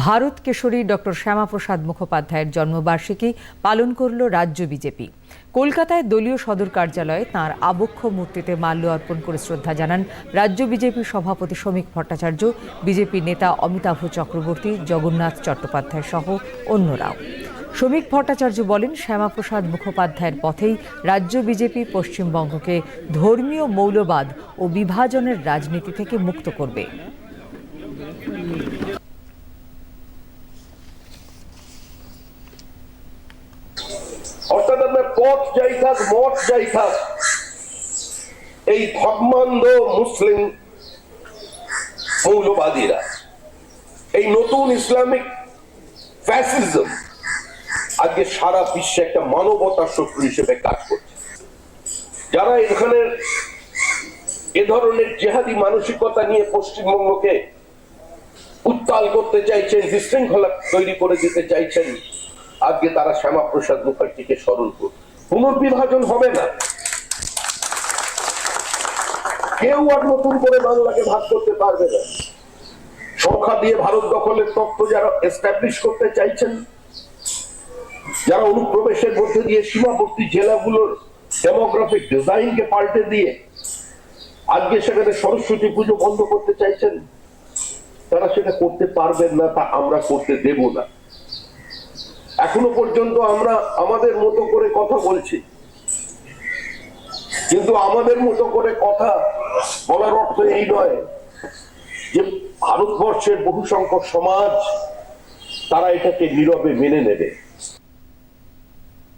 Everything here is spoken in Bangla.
ভারত কেশরী ডক্টর শ্যামাপ্রসাদ মুখোপাধ্যায়ের জন্মবার্ষিকী পালন করল রাজ্য বিজেপি। কলকাতায় দলীয় সদর কার্যালয়ে তাঁর আবক্ষ মূর্তিতে মাল্য অর্পণ করে শ্রদ্ধা জানান রাজ্য বিজেপি সভাপতি শ্রমিক ভট্টাচার্য, বিজেপি নেতা অমিতাভ চক্রবর্তী, জগন্নাথ চট্টোপাধ্যায় সহ অন্যরাও। শ্রমিক ভট্টাচার্য বলেন, শ্যামাপ্রসাদ মুখোপাধ্যায়ের পথেই রাজ্য বিজেপি পশ্চিমবঙ্গকে ধর্মীয় মৌলবাদ ও বিভাজনের রাজনীতি থেকে মুক্ত করবে। অর্থাৎ আপনার পথ যাই থাক মঠ যাই থাক এই ধর্মান্ধ মুসলিম মৌলবাদীরা, এই নতুন ইসলামিক ফ্যাসিজম আজকে সারা বিশ্বে একটা মানবতার শত্রু হিসেবে কাজ করছে। যারা এখানে এ ধরনের জেহাদি মানসিকতা নিয়ে পশ্চিমবঙ্গকে উত্তাল করতে চাইছেন, বিশৃঙ্খলা তৈরি করে দিতে চাইছেন আজকে তারা শ্যামাপ্রসাদ মুখার্জিকে স্মরণ করবে। পুনর্বিভাজন হবে না। কেউ আর নতুন করে বাংলাকে ভাগ করতে পারবে না। সংখ্যা দিয়ে ভারত দখলের তত্ত্ব যারা এস্টাবলিশ করতে চাইছেন, যারা অনুপ্রবেশের মধ্যে দিয়ে সীমাবর্তী জেলাগুলোর ডেমোগ্রাফিক ডিজাইনকে পাল্টে দিয়ে আজকে সেখানে সরস্বতী পুজো বন্ধ করতে চাইছেন, তারা সেটা করতে পারবেন না তা আমরা করতে দেব না। এখনও পর্যন্ত আমরা আমাদের মতো করে কথা বলছি। কিন্তু আমাদের মতো করে কথা বলার অর্থ এই নয় যে ভারতবর্ষের বহু সংখ্যক সমাজ তারা এটাকে নীরবে মেনে নেবে।